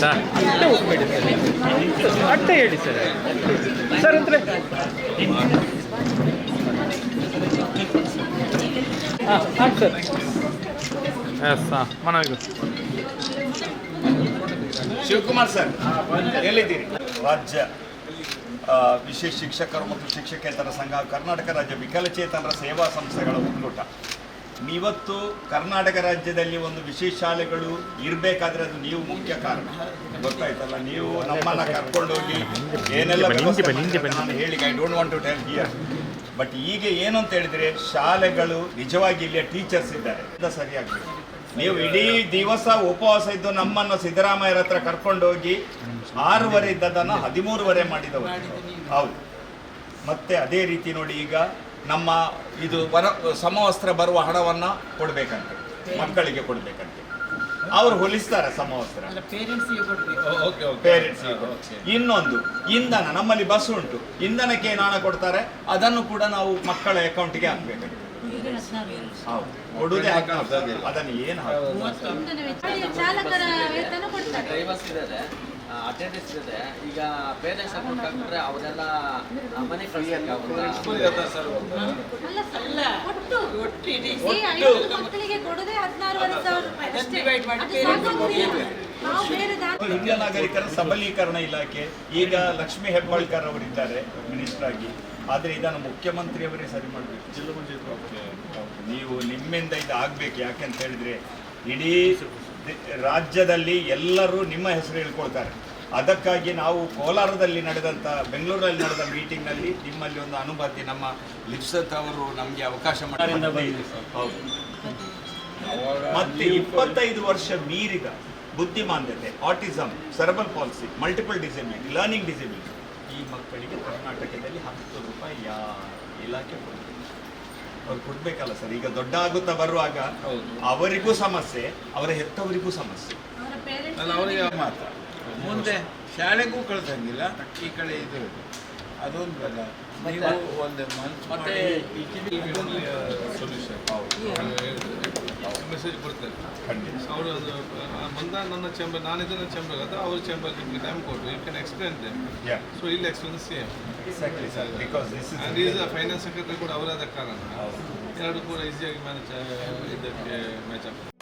Sir. ಅಟ್ಟೆ sir ಅಟ್ಟೆ ಹೇಳಿ ಸರ್. ಸರ್ ಅಂದರೆ ಹಾಂ ಹಾಂ ಸರ್. ಶಿವಕುಮಾರ್ ಸರ್ ಎಲ್ಲಿದ್ದೀರಿ? ರಾಜ್ಯ. ವಿಶೇಷ ಶಿಕ್ಷಕರು ಮತ್ತು ಶಿಕ್ಷಕೇತರ ಸಂಘ ಕರ್ನಾಟಕ ರಾಜ್ಯ ವಿಕಲಚೇತನರ ಸೇವಾ ಸಂಸ್ಥೆಗಳ ಒಕ್ಕೂಟ ಇವತ್ತು ಕರ್ನಾಟಕ ರಾಜ್ಯದಲ್ಲಿ ಒಂದು ವಿಶೇಷ ಶಾಲೆಗಳು ಇರಬೇಕಾದ್ರೆ ಅದು ನೀವು ಮುಖ್ಯ ಕಾರಣ. ಗೊತ್ತಾಯ್ತಲ್ಲ ನೀವು ನಮ್ಮನ್ನ ಕರ್ಕೊಂಡೋಗಿ ಏನೆಲ್ಲ ನಾನು ಹೇಳಿ I don't want to tell here but ಈಗ ಏನು ಅಂತ ಹೇಳಿದ್ರೆ ಶಾಲೆಗಳು ನಿಜವಾಗಿ ಇಲ್ಲಿಯ ಟೀಚರ್ಸ್ ಇದ್ದಾರೆ. ಇದು ಸರಿಯಾಗಬೇಕು. ನೀವು ಇಡೀ ದಿವಸ ಉಪವಾಸ ಇದ್ದು ನಮ್ಮನ್ನು ಸಿದ್ದರಾಮಯ್ಯರ ಹತ್ರ ಕರ್ಕೊಂಡೋಗಿ ಆರೂವರೆ ಇದ್ದದನ್ನು ಹದಿಮೂರುವರೆ ಮಾಡಿದವರು. ಹೌದು. ಮತ್ತೆ ಅದೇ ರೀತಿ ನೋಡಿ ಈಗ ನಮ್ಮ ಇದು ಬರ ಸಮವಸ್ತ್ರ ಬರುವ ಹಣವನ್ನು ಕೊಡಬೇಕಂತೆ. ಮಕ್ಕಳಿಗೆ ಕೊಡಬೇಕಂತೆ. ಅವರು ಹೊಲಿಸ್ತಾರೆ ಸಮವಸ್ತ್ರ. ಪೇರೆಂಟ್ಸ್ ಇನ್ನೊಂದು ಇಂಧನ. ನಮ್ಮಲ್ಲಿ ಬಸ್ ಉಂಟು. ಇಂಧನಕ್ಕೆ ಏನು ಹಣ ಕೊಡ್ತಾರೆ? ಅದನ್ನು ಕೂಡ ನಾವು ಮಕ್ಕಳ ಅಕೌಂಟಿಗೆ ಹಾಕ್ಬೇಕು ಅದನ್ನು ಏನು ಹಾಕ್ತಾರೆ ಚಾಲಕರ ವೇತನ ಕೊಡ್ತಾರೆ. ಡ್ರೈವರ್ಸ್ ಇದ್ದಾರೆ. ಅಟೆಂಡೆನ್ಸ್ ಇದೆ. ಈಗ ಪೇರೆಂಟ್ಸ್ ಅಕೌಂಟ್ ಹಾಕಿದ್ರೆ ಅವರೆಲ್ಲ ಮನೆ ಮಕ್ಕಳಿಗೆ ಕೊಡೋದೇ ಹದಿನಾರುವರೆ ಸಾವಿರ ರೂಪಾಯಿ ಹಿರಿಯ ನಾಗರಿಕರ ಸಬಲೀಕರಣ ಇಲಾಖೆ ಈಗ ಲಕ್ಷ್ಮೀ ಹೆಬ್ಬಾಳ್ಕರ್ ಅವರಿದ್ದಾರೆ ಮಿನಿಸ್ಟರ್ ಆಗಿ. ಆದರೆ ಇದನ್ನು ಮುಖ್ಯಮಂತ್ರಿಯವರೇ ಸರಿ ಮಾಡಬೇಕು. ನೀವು ನಿಮ್ಮಿಂದ ಇದು ಆಗ್ಬೇಕು ಯಾಕೆಂತ ಹೇಳಿದ್ರೆ ಇಡೀ ರಾಜ್ಯದಲ್ಲಿ ಎಲ್ಲರೂ ನಿಮ್ಮ ಹೆಸರು ಹೇಳ್ಕೊಳ್ತಾರೆ. ಅದಕ್ಕಾಗಿ ನಾವು ಕೋಲಾರದಲ್ಲಿ ನಡೆದಂತ ಬೆಂಗಳೂರಲ್ಲಿ ನಡೆದ ಮೀಟಿಂಗ್ನಲ್ಲಿ ನಿಮ್ಮಲ್ಲಿ ಒಂದು ಅನುಮತಿ ನಮ್ಮ ಲಿಪ್ಸತ್ ಅವರು ನಮಗೆ ಅವಕಾಶ ಮಾಡಿ ಹೌದು. ಮತ್ತೆ ಇಪ್ಪತ್ತೈದು ವರ್ಷ ಮೀರಿದ ಬುದ್ಧಿಮಾಂದ್ಯತೆ autism cerebral palsy multiple disability learning disability ಈ ಮಕ್ಕಳಿಗೆ ಕರ್ನಾಟಕದಲ್ಲಿ ಹತ್ತು ರೂಪಾಯಿ ಯಾ ಇಲಾಖೆ ಕೊಡ್ತೀವಿ ಅವ್ರು ಕೊಡ್ಬೇಕಲ್ಲ ಸರ್ ಈಗ ದೊಡ್ಡ ಆಗುತ್ತಾ ಬರುವಾಗ ಅವರಿಗೂ ಸಮಸ್ಯೆ ಅವರ ಹೆತ್ತವರಿಗೂ ಸಮಸ್ಯೆ. ಅವರ parents ಅವರಿಗೆ ಮಾತ್ರ. ಮುಂದೆ ಶಾಲೆಗೂ ಕಳ್ಸಂಗಿಲ್ಲ ಈ ಕಡೆ ಇದು ಅದೊಂದು ನೀವು ಒಂದು ಮಂತ್ ಮತ್ತೆ ಮಾಡಿ ಮೆಸೇಜ್ ಖಂಡಿತ. ಅವರು ಅದು ಬಂದ ನನ್ನ ಚೇಂಬರ್ ನಾನಿದ್ದ ಚೇಂಬರ್ ಅದು ಅವ್ರ ಚೇಂಬರ್ ನಿಮಗೆ ಟೈಮ್ ಕೊಟ್ಟು you can explain them so ಇಲ್ಲಿ explain same and is finance secretary ಕೂಡ ಅವರಾದ ಕಾರಣ. ಎರಡು ಕೂಡ ಈಸಿಯಾಗಿ ಮ್ಯಾನೇಜ್ ಇದಕ್ಕೆ ಮ್ಯಾಚ್ ಆಗ್ತದೆ.